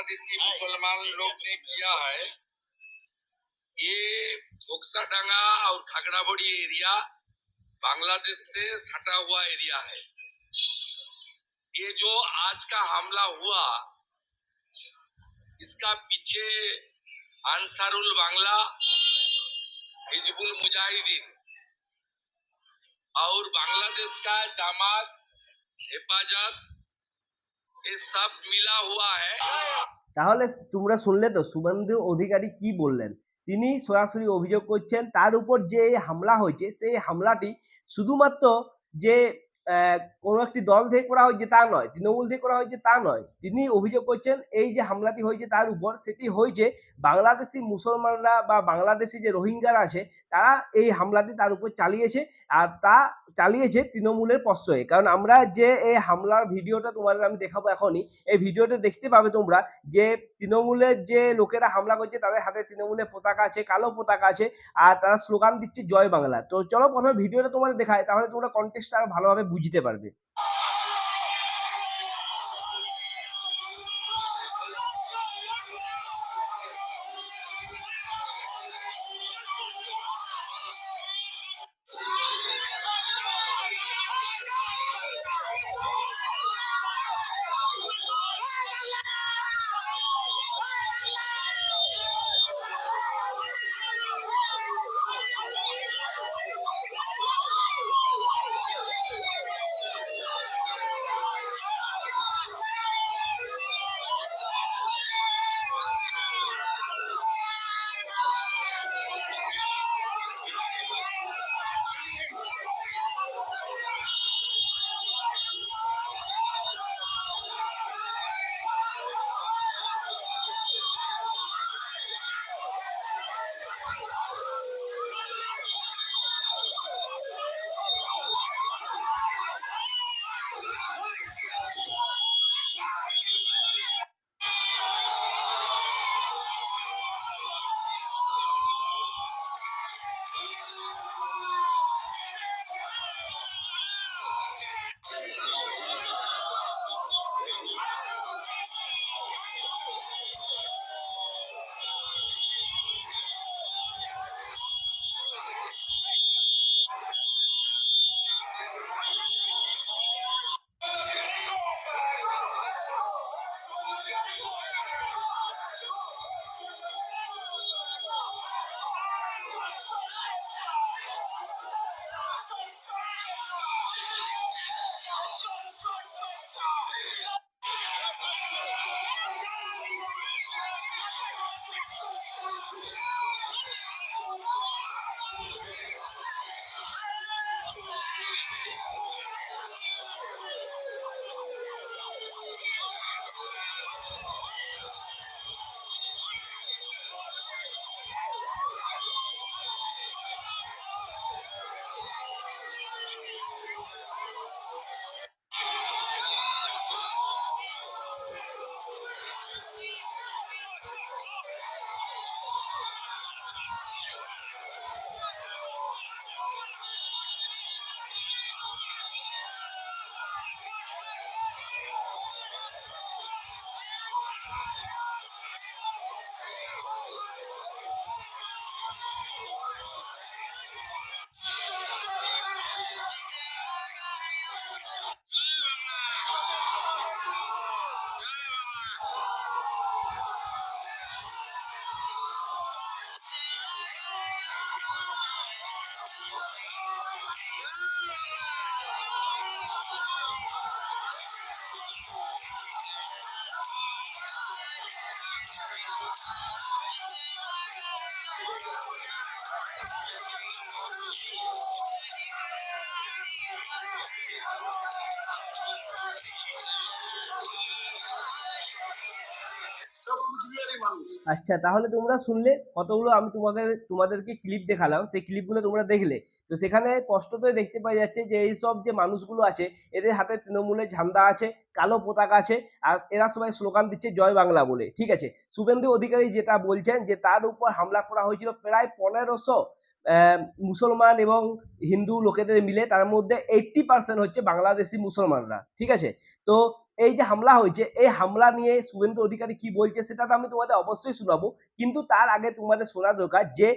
बांग्लादेशी मुसलमान लोग ने किया है, ये फोक्साडांगा और खागड़ाबड़ी एरिया बांग्लादेश से सटा हुआ एरिया है। ये जो आज का हमला हुआ, इसका पीछे अंसारुल बांग्ला, हिजबुल मुजाहिदीन और बांग्लादेश का जमात, हिफाजत সব মিলা তাহলে তোমরা শুনলে তো, শুভেন্দু অধিকারী কি বললেন? তিনি সরাসরি অভিযোগ করছেন, তার উপর যে হামলা হয়েছে, সেই হামলাটি শুধুমাত্র যে কোনো একটি দল থেকে করা হয়েছে তা নয়, তৃণমূল থেকে করা হয়েছে তা নয়। তিনি অভিযোগ করছেন, এই যে হামলাটি হয়েছে তার উপর, সেটি হয়েছে বাংলাদেশি মুসলমানরা বা বাংলাদেশি যে রোহিঙ্গারা আছে, তারা এই হামলাটি তার উপর চালিয়েছে, আর তা চালিয়েছে তৃণমূলের প্রশ্রয়ে। কারণ আমরা যে এই হামলার ভিডিওটা তোমাদের আমি দেখাবো এখনই, এই ভিডিওতে দেখতে পাবে তোমরা যে তৃণমূলের যে লোকেরা হামলা করছে, তাদের হাতে তৃণমূলের পতাকা আছে, কালো পতাকা আছে, আর তারা স্লোগান দিচ্ছে জয় বাংলা। তো চলো প্রথমে ভিডিওটা তোমাদের দেখায় তাহলে তোমরা কন্টেস্টটা আরও ভালোভাবে বুঝতে পারবে। আচ্ছা তাহলে তোমরা শুনলে কতগুলো আমি তোমাদের, তোমাদেরকে ক্লিপ দেখালাম। সেই ক্লিপগুলো তোমরা দেখলে। তো সেখানে স্পষ্টত দেখতে পাওয়া যাচ্ছে যে, এই সব যে মানুষগুলো আছে, এদের হাতে তৃণমূলের ঝান্ডা আছে, কালো পতাকা আছে, আর এরা সবাই স্লোগান দিচ্ছে জয় বাংলা বলে। ঠিক আছে? শুভেন্দু অধিকারী যেটা বলছেন যে, তার উপর হামলা করা হয়েছিল প্রায় পনেরোশো মুসলমান এবং হিন্দু লোকেদের মিলে। তার মধ্যে এইটটি পার্সেন্ট হচ্ছে বাংলাদেশি মুসলমানরা। ঠিক আছে? তো এই যে হামলা হয়েছে, এই হামলা নিয়ে শুভেন্দু অধিকারী কি বলছে সেটা তো আমি তোমাদের অবশ্যই শোনাবো। কিন্তু তার আগে তোমাদের শোনা দরকার যে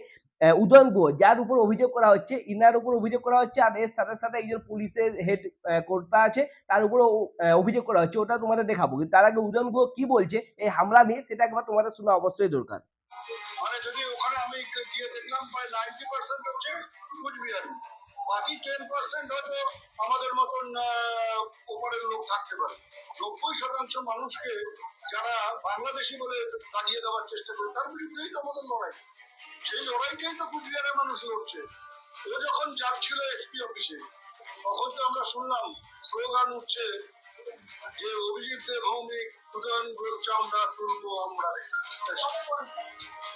উদয়ন গুহ, যার উপর অভিযোগ করা হচ্ছে, ইনার উপর অভিযোগ করা হচ্ছে আর এর সাথে সাথে একজন পুলিশের হেড কর্তা আছে, তার উপর অভিযোগ করা হচ্ছে, ওটা তোমাদের দেখাবো। কিন্তু তার আগে উদয়ন গুহ কি বলছে, এই হামলা নিয়ে সেটা একবার তোমাদের শোনা অবশ্যই দরকার। মানে যদি ওখানে আমি গিয়ে দেখলাম, প্রায় নাইনটি পার্সেন্ট হচ্ছে কুচবিহারি। বাকি টেন পার্সেন্ট হয়তো আমাদের মতন ওপরের লোক থাকতে পারে। নব্বই শতাংশ মানুষকে যারা বাংলাদেশি বলে দাঁড়িয়ে দেওয়ার চেষ্টা করে, তার বিরুদ্ধেই তো আমাদের লড়াই। সেই লড়াইটাই তো কুচবিহারের মানুষ লড়ছে ও যখন যাচ্ছিল এসপি অফিসে তখন তো আমরা শুনলাম, স্লোগান উঠছে যে করছে আমরা তুলবো আমরা।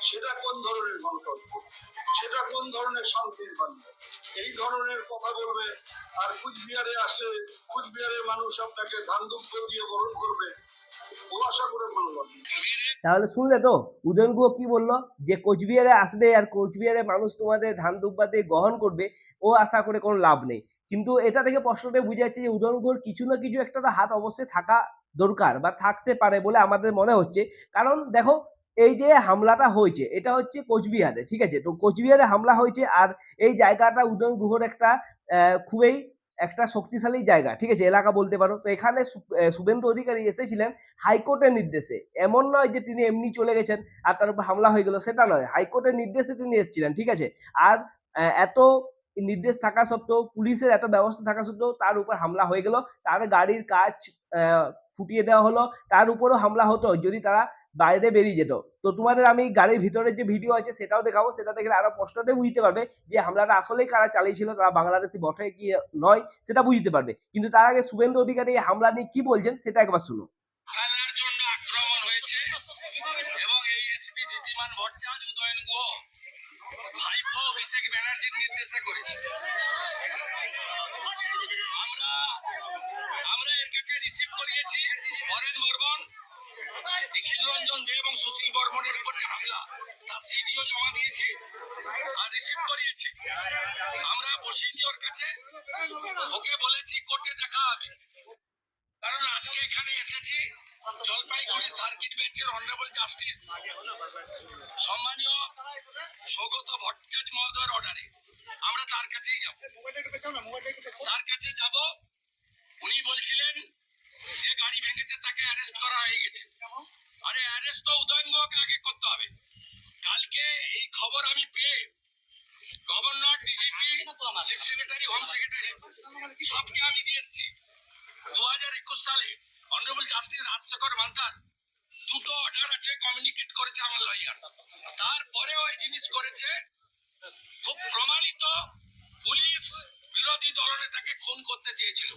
সেটা কোন ধরনের সেটা কোন ধরনের শান্তির এই ধরনের কথা বলবে, আর কুচবিহারে আসলে কুচবিহারের মানুষ আপনাকে দিয়ে বরণ করবে। তাহলে শুনলে তো উদয়ন গুহ কি বলল? যে কোচবিহারে আসবে আর কোচবিহারে মানুষ তোমাদের ধান দুব্বা দিয়ে গ্রহণ করবে, ও আশা করে কোনো লাভ নেই। কিন্তু এটা থেকে প্রশ্নটা বুঝা যাচ্ছে যে উদয়ন গুহর কিছু না কিছু একটা হাত অবশ্যই থাকা দরকার বা থাকতে পারে বলে আমাদের মনে হচ্ছে। কারণ দেখো, এই যে হামলাটা হয়েছে, এটা হচ্ছে কোচবিহারে, ঠিক আছে? তো কোচবিহারে হামলা হয়েছে আর এই জায়গাটা উদয়ন গুহর একটা খুবই একটা শক্তিশালী জায়গা, ঠিক আছে? এলাকা বলতে পারো। তো এখানে শুভেন্দু অধিকারী এসেছিলেন হাইকোর্টের নির্দেশে। এমন নয় যে তিনি এমনি চলে গেছেন আর তার উপর হামলা হয়ে গেল, সেটা নয়। হাইকোর্টের নির্দেশে তিনি এসেছিলেন, ঠিক আছে? আর এত নির্দেশ থাকা সত্ত্বেও, পুলিশের এত ব্যবস্থা থাকা সত্ত্বেও তার উপর হামলা হয়ে গেল। তার গাড়ির কাজ ফুটিয়ে দেওয়া হলো। তার উপরও হামলা হতো যদি তারা বাইরে বেরিয়ে যেত। তো তোমাদের আমি গাড়ির ভিতরে যে ভিডিও আছে সেটাও দেখাবো। সেটা দেখলে আরও স্পষ্টটাই বুঝতে পারবে যে হামলাটা আসলেই কারা চালিয়েছিল, তারা বাংলাদেশি বটে কি নয়, সেটা বুঝতে পারবে। কিন্তু তার আগে শুভেন্দু অধিকারী এই হামলা নিয়ে কি বলছেন সেটা একবার শুনো। এবং এই এসপি ভট্টাচার্য উদয়ন ভাইপো অভিষেক ব্যানার্জির নির্দেশে করেছে। আমরা আমরা এর কাছে রিসিভ করিয়েছি হরেন বর্মন, নিখিল রঞ্জন দে এবং সুশীল বর্মনের উপর যে হামলা, তার সিডিও জমা দিয়েছি আর রিসিভ করিয়েছি। আমরা বসিনি ওর কাছে। ওকে বলেছি, কোর্টে দেখা হবে। কারণ আজকে এখানে এসেছি জলপাইগুড়ি সার্কিট বেঞ্চের অনারেবল জাস্টিস সম্মানীয় সৌগত ভট্টাচার্য মহোদয়ের অর্ডারে আমরা তার কাছেই যাব। তার কাছে যাব। উনি বলছিলেন যে গাড়ি ভেঙেছে, তাকে অ্যারেস্ট করা হয়ে গেছে। আরে অ্যারেস্ট তো উদয়ন আগে করতে হবে। কালকে এই খবর আমি পেয়ে governor DGP chief secretary home secretary সবকে আমি দিয়ে এসেছি। দু হাজার একুশ রাজশেখর মান্তার দুটো অর্ডার আছে কমিউনিকেট করেছে আমার লয়ার তারপরেও এই জিনিস করেছে, খুব প্রমাণিত পুলিশ বিরোধী দলনেতাকে খুন করতে চেয়েছিল।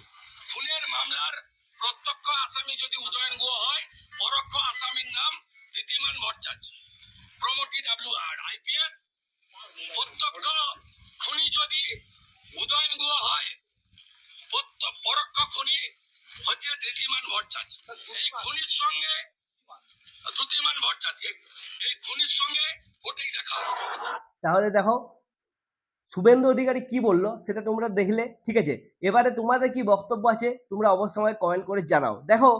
খুনের মামলার প্রত্যক্ষ আসামি যদি উদয়ন গুহ হয়, পরোক্ষ আসামির নাম Dwitiman Bhattacharya. Promotee W R IPS প্রত্যক্ষ খুনি যদি উদয়ন গুহ হয় পরোক্ষ খুনি ভট্টাচার্য। এই খুনির সঙ্গে ভট্টাচার্য। এই খুনির সঙ্গে ওটাই দেখা তাহলে দেখো, শুভেন্দু অধিকারী কি বলল সেটা তোমরা দেখলে, ঠিক আছে? এবারে তোমাদের কি বক্তব্য আছে তোমরা অবশ্যই কমেন্ট করে জানাও। দেখো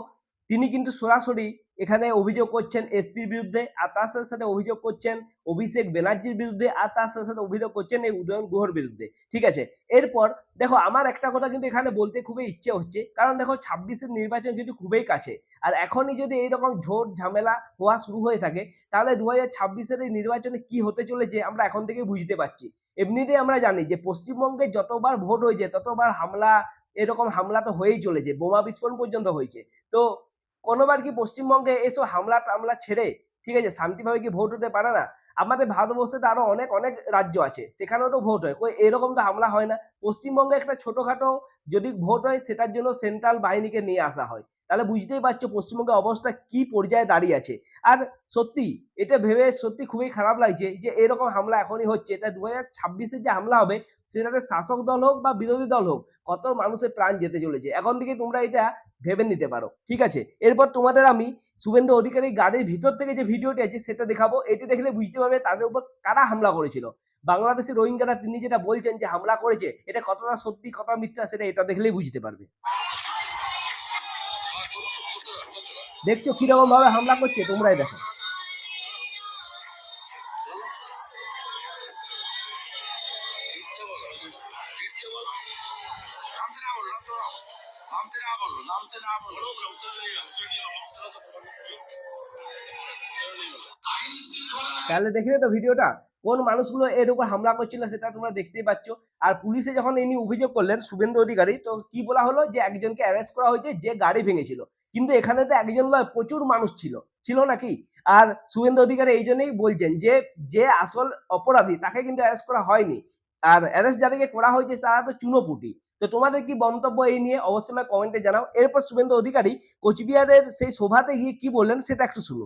তিনি কিন্তু সরাসরি এখানে অভিযোগ করছেন এসপির বিরুদ্ধে, আর তার সাথে সাথে অভিযোগ করছেন অভিষেক ব্যানার্জির বিরুদ্ধে, আর তার সাথে সাথে অভিযোগ করছেন এই উদয়ন গুহর বিরুদ্ধে। ঠিক আছে? এরপর দেখো, আমার একটা কথা কিন্তু এখানে বলতে খুবই ইচ্ছে হচ্ছে। কারণ দেখো, ছাব্বিশের নির্বাচন কিন্তু খুবই কাছে। আর এখনই যদি এইরকম ঝোট ঝামেলা হওয়া শুরু হয়ে থাকে, তাহলে দু হাজার ছাব্বিশের এই নির্বাচনে কি হতে চলেছে আমরা এখন থেকে বুঝতে পারছি। এমনিতেই আমরা জানি যে, পশ্চিমবঙ্গে যতবার ভোট হয়েছে, ততবার হামলা, এরকম হামলা তো হয়েই চলেছে, বোমা বিস্ফোরণ পর্যন্ত হয়েছে। তো কোনোবার কি পশ্চিমবঙ্গে এসব হামলা টামলা ছেড়ে, ঠিক আছে, শান্তিভাবে কি ভোট হতে পারে না? আমাদের ভারতবর্ষে তো আরও অনেক অনেক রাজ্য আছে, সেখানেও তো ভোট হয়। কই, এরকম তো হামলা হয় না। পশ্চিমবঙ্গে একটা ছোটখাটো যদি ভোট হয়, সেটার জন্য সেন্ট্রাল বাহিনীকে নিয়ে আসা হয়। তাহলে বুঝতেই পারছ পশ্চিমবঙ্গের অবস্থা কি পর্যায়ে দাঁড়িয়ে আছে। আর সত্যি, এটা ভেবে সত্যি খুবই খারাপ লাগছে যে এরকম হামলা এখনই হচ্ছে। তা দু হাজার ছাব্বিশে যে হামলা হবে, সেটাতে শাসক দল হোক বা বিরোধী দল হোক, কত মানুষের প্রাণ যেতে চলেছে। এখন থেকে তোমরা এটা ভেবে নিতে পারো। ঠিক আছে? এরপর তোমাদের আমি শুভেন্দু অধিকারী গাড়ির ভিতর থেকে যে ভিডিওটি আছে, সেটা দেখাবো। এটি দেখলে বুঝতে পারবে তাদের উপর কারা হামলা করেছিল। বাংলাদেশের রোহিঙ্গারা, তিনি যেটা বলছেন যে হামলা করেছে, এটা কতটা সত্যি, কতটা মিথ্যা, সেটা এটা দেখলেই বুঝতে পারবে। দেখছ কীরকম ভাবে হামলা করছে? তোমরাই দেখো। তাহলে দেখলে তো ভিডিওটা, কোন মানুষগুলো এর উপর হামলা করছিল সেটা তোমরা দেখতেই পাচ্ছ। আর পুলিশে যখন ইনি অভিযোগ করলেন শুভেন্দু অধিকারী, তো কি বলা হলো যে একজনকে অ্যারেস্ট করা হয়েছে, যে গাড়ি ভেঙেছিল। কিন্তু এখানে তো একজন নয়, প্রচুর মানুষ ছিল। ছিল নাকি? আর শুভেন্দু অধিকারী এই জন্যই বলছেন যে যে আসল অপরাধী তাকে কিন্তু অ্যারেস্ট করা হয়নি। আর অ্যারেস্ট যাদেরকে করা হয়েছে তারা তো চুনোপুটি। তো তোমাদের কি মন্তব্য এই নিয়ে অবশ্যই আমায় কমেন্টে জানাও। এরপর শুভেন্দু অধিকারী কোচবিহারের সেই সভাতে গিয়ে কি বললেন সেটা একটু শুনো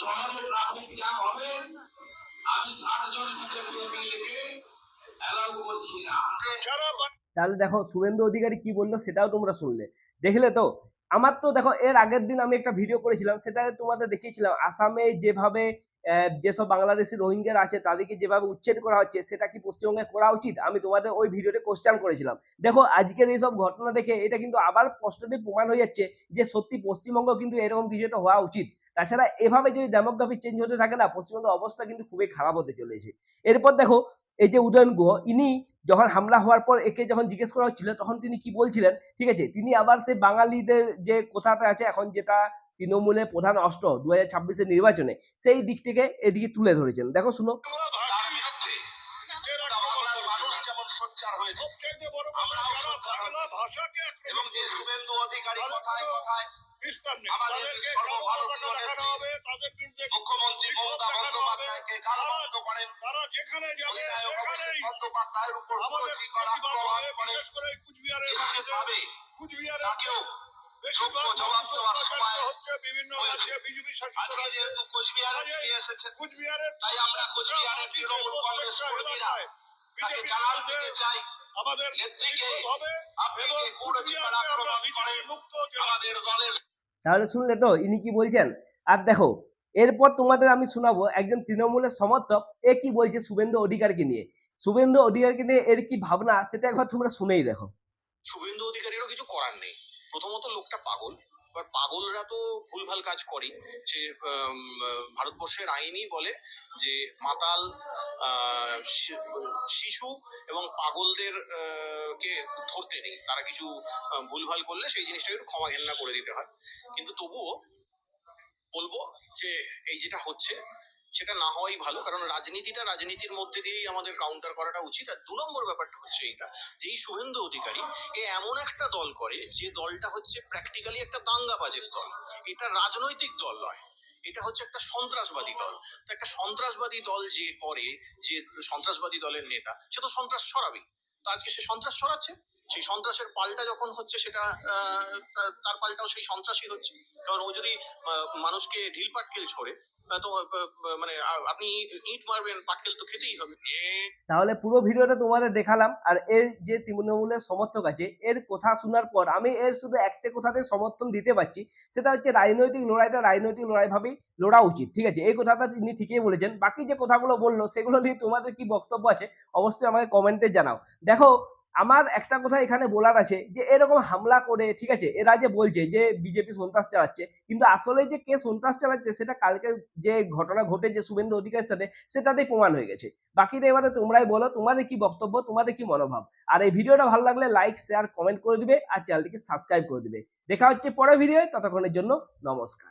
শহরে ট্রাফিক জ্যাম হবে, আমি ষাট জন করছি না। তাহলে দেখো, শুভেন্দু অধিকারী কি বলল সেটাও তোমরা শুনলে। দেখলে তো? আমার তো দেখো, এর আগের দিন আমি একটা ভিডিও করেছিলাম, সেটা তোমাদের দেখিয়েছিলাম। আসামে যেভাবে যেসব বাংলাদেশি রোহিঙ্গার আছে, তাদেরকে যেভাবে উচ্ছেদ করা হচ্ছে, সেটা কি পশ্চিমবঙ্গে করা উচিত? আমি তোমাদের ওই ভিডিওতে কোশ্চান করেছিলাম। দেখো, আজকের এইসব ঘটনা দেখে এটা কিন্তু আবার স্পষ্টতই প্রমাণ হয়ে যাচ্ছে যে সত্যি পশ্চিমবঙ্গ কিন্তু এরকম কিছু একটা হওয়া উচিত। তাছাড়া এভাবে যদি ডেমোগ্রাফি চেঞ্জ হতে থাকে না, পশ্চিমবঙ্গের অবস্থা কিন্তু খুবই খারাপ হতে চলেছে। এরপর দেখো, এই যে উদয়ন গুহ, ইনি যখন হামলা হওয়ার পর একে যখন জিজ্ঞেস করা হচ্ছিল, তখন তিনি কি বলছিলেন? ঠিক আছে, তিনি আবার সে বাঙালিদের যে কথাটা আছে, এখন যেটা তৃণমূলের প্রধান অস্ত্র দু হাজার নির্বাচনে, সেই দিক থেকে এদিকে তুলে ধরেছেন। দেখো, শুনো। এবং যে শুভেন্দু অধিকারী কথায় কথায় আমাদের সর্বভারতীয় নেত্রী মুখ্যমন্ত্রী মমতা বন্দ্যোপাধ্যায়কে গালমন্দ করেন। অধিনায়ক অভিষেক বন্দ্যোপাধ্যায়ের উপর কুরুচি করা প্রমাণ করে তাকেও আজকে যেহেতু কোচবিহারে ফিরে তাই আমরা কোচবিহারের তৃণমূল কংগ্রেস কর্মীরা তাকে জানান দিতে চাই। আমাদের নেত্রীকে হবে করেন আমাদের দলের তাহলে শুনলে তো ইনি কি বলছেন? আর দেখো এরপর তোমাদের আমি শোনাবো একজন তৃণমূলের সমর্থক এ কি বলছে শুভেন্দু অধিকারকে নিয়ে? শুভেন্দু অধিকারকে নিয়ে এর কি ভাবনা? সেটা একবার তোমরা শুনেই দেখো। শুভেন্দু অধিকারীরও কিছু করার নেই। প্রথমত লোকটা পাগল। এবার পাগলরা তো ভুলভাল কাজ করে। যে উম, ভারতবর্ষের আইনই বলে যে মাতাল শিশু এবং পাগলদের কে ধরতে নেই। তারা কিছু ভুলভাল করলে সেই জিনিসটাকে একটু ক্ষমা ঘেন্না করে দিতে হয়। কিন্তু তবুও বলব যে, এই যেটা হচ্ছে, সেটা না হওয়াই ভালো। কারণ রাজনীতিটা রাজনীতির মধ্যে দিয়েই আমাদের কাউন্টার করাটা উচিত। আর দু নম্বর ব্যাপারটা হচ্ছে এইটা, যে এই শুভেন্দু অধিকারী, এ এমন একটা দল করে, যে দলটা হচ্ছে প্র্যাকটিক্যালি একটা দাঙ্গাবাজের দল। এটা রাজনৈতিক দল নয়। এটা হচ্ছে একটা সন্ত্রাসবাদী দল। তো একটা সন্ত্রাসবাদী দল যে করে, যে সন্ত্রাসবাদী দলের নেতা, সে তো সন্ত্রাস ছড়াবেই তো আজকে সে সন্ত্রাস ছড়াচ্ছে, সেই সন্ত্রাসের পাল্টা যখন হচ্ছে সেটা তার পাল্টাও সেই সন্ত্রাসী হচ্ছে। কারণ ও যদি মানুষকে ঢিল পাটকেল ছোড়ে তো আহ, আহ, মানে আপনি ইট মারবেন পাটকেল তো খেতেই হবে। তাহলে পুরো ভিডিওটা তোমাদের দেখালাম আর এর যে তৃণমূলের সমর্থক আছে এর কথা শোনার পর আমি এর শুধু একটা কথাতে সমর্থন দিতে পারছি সেটা হচ্ছে রাজনৈতিক লড়াইটা রাজনৈতিক লড়াই ভাবেই লড়া উচিত ঠিক আছে? এই কথাটা তিনি ঠিকই বলেছেন বাকি যে কথাগুলো বলল সেগুলো নিয়ে তোমাদের কি বক্তব্য আছে অবশ্যই আমাকে কমেন্টে জানাও। দেখো আমার একটা কথা এখানে বলার আছে যে, এরকম হামলা করে, ঠিক আছে, এরা যে বলছে যে, বিজেপি সন্ত্রাস চালাচ্ছে, কিন্তু আসলে যে কে সন্ত্রাস চালাচ্ছে, সেটা কালকে যে ঘটনা ঘটেছে শুভেন্দু অধিকারের সাথে, সেটাতেই প্রমাণ হয়ে গেছে। বাকিটা এবারে তোমরাই বলো, তোমাদের কি বক্তব্য, তোমাদের কি মনোভাব? আর এই ভিডিওটা ভালো লাগলে লাইক শেয়ার কমেন্ট করে দিবে, আর চ্যানেলটিকে সাবস্ক্রাইব করে দিবে। দেখা হচ্ছে পরের ভিডিও ততক্ষণের জন্য নমস্কার।